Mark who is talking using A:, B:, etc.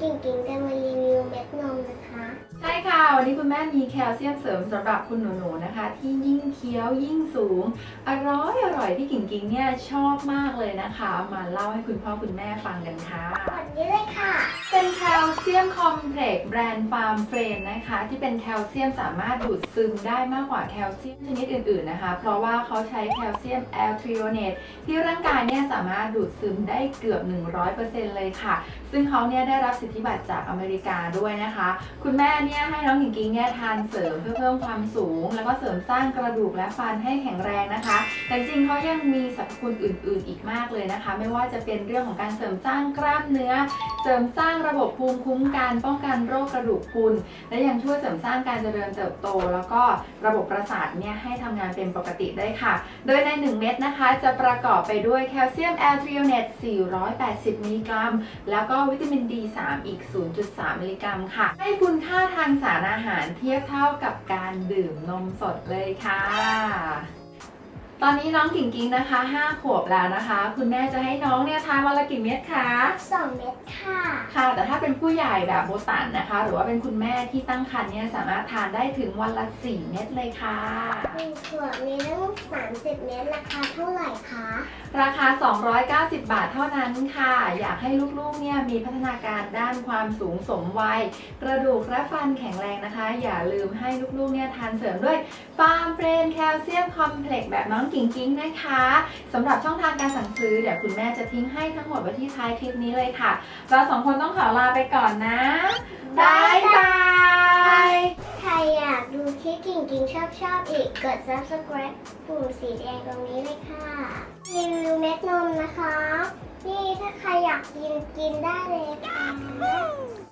A: กิ่งกิ่งจ วันนี้คุ
B: ณแม่มีแคลเซียมเสริมสำหรับคุณหนูๆนะคะ ที่ยิ่งเคี้ยวยิ่งสูง อร่อยอร่อยที่กิ่งกิ่งเนี่ยชอบมากเลยนะคะ มาเล่าให้คุณพ่อคุณแม่ฟังกันค่ะ
A: ก่อนนี้เลยค่ะ
B: เป็นแคลเซียมคอมเพล็กซ์แบรนด์ฟาร์มเฟรนนะคะ ที่เป็นแคลเซียมสามารถดูดซึมได้มากกว่าแคลเซียมชนิดอื่นๆนะคะ เพราะว่าเขาใช้แคลเซียมแอลทริโอเนตที่ร่างกายเนี่ยสามารถดูดซึมได้เกือบ 100%เลยค่ะ ซึ่งเขาเนี่ยได้รับสิทธิบัตรจากอเมริกาด้วยนะคะ คุณแม่เนี่ยให้น้องหญิงกิ้งเนี่ยทานเสริมเพื่อเพิ่มความสูง แล้วก็เสริมสร้างกระดูกและฟันให้แข็งแรงนะคะ แต่จริงเขายังมีสรรพคุณอื่น ๆ อีกมากเลยนะคะ ไม่ว่าจะเป็นเรื่องของการเสริมสร้างกล้ามเนื้อ เสริมสร้างระบบภูมิคุ้มกันป้องกันโรคกระดูกพรุนและยังช่วยเสริมสร้างการเจริญเติบโต แล้วก็ระบบประสาทเนี่ยให้ทำงานเป็นปกติได้ค่ะ โดยใน 1 เม็ดนะคะ จะประกอบไปด้วยแคลเซียมแอลทริโอเนต480มิลลิกรัม แล้วก็วิตามิน D3 อีก 0.3มิลลิกรัมค่ะ ให้คุณค่าทางสารอาหารเทียบเท่ากับการดื่มนมสดเลยค่ะ ตอนนี้น้องกิ่งกิ้งนะคะ5ขวบแล้วนะคะ คุณแม่จะให้น้องเนี่ยทานวันละกี่เม็ดคะ
A: สองเม็ดค่ะ
B: ค่ะ แต่ถ้าเป็นผู้ใหญ่แบบโบตันนะคะ หรือว่าเป็นคุณแม่ที่ตั้งครรภ์เนี่ยสามารถทานได้ถึงวันละ 4 เม็ดเลยค่ะ
A: หนึ่งขวดมีตั้งสามสิบเม็ดราคาเท่าไหร่คะ
B: ราคา 290 บาทเท่านั้นค่ะ อยากให้ลูกๆเนี่ยมีพัฒนาการด้านความสูงสมวัย กระดูกและฟันแข็งแรงนะคะ อย่าลืมให้ลูกๆเนี่ยทานเสริมด้วยฟาร์มเฟรนแคลเซียมคอมเพล็กซ์แบบน้องกิ่งกิ้งนะคะสำหรับช่องทางการสั่งซื้อเดี๋ยวคุณแม่จะทิ้งให้ทั้งหมดไว้ที่ท้ายคลิปนี้เลยค่ะ เราสองคนต้องขอลาไปก่อนนะบายบาย
A: ใครอยากดูคลิปกิ่งกิ่งชอบชอบอีกกด subscribe ปุ่มสีแดงตรงนี้เลยค่ะรีวิวเม็ดนมนะคะ ใครอยากกินกินได้เลยค่ะ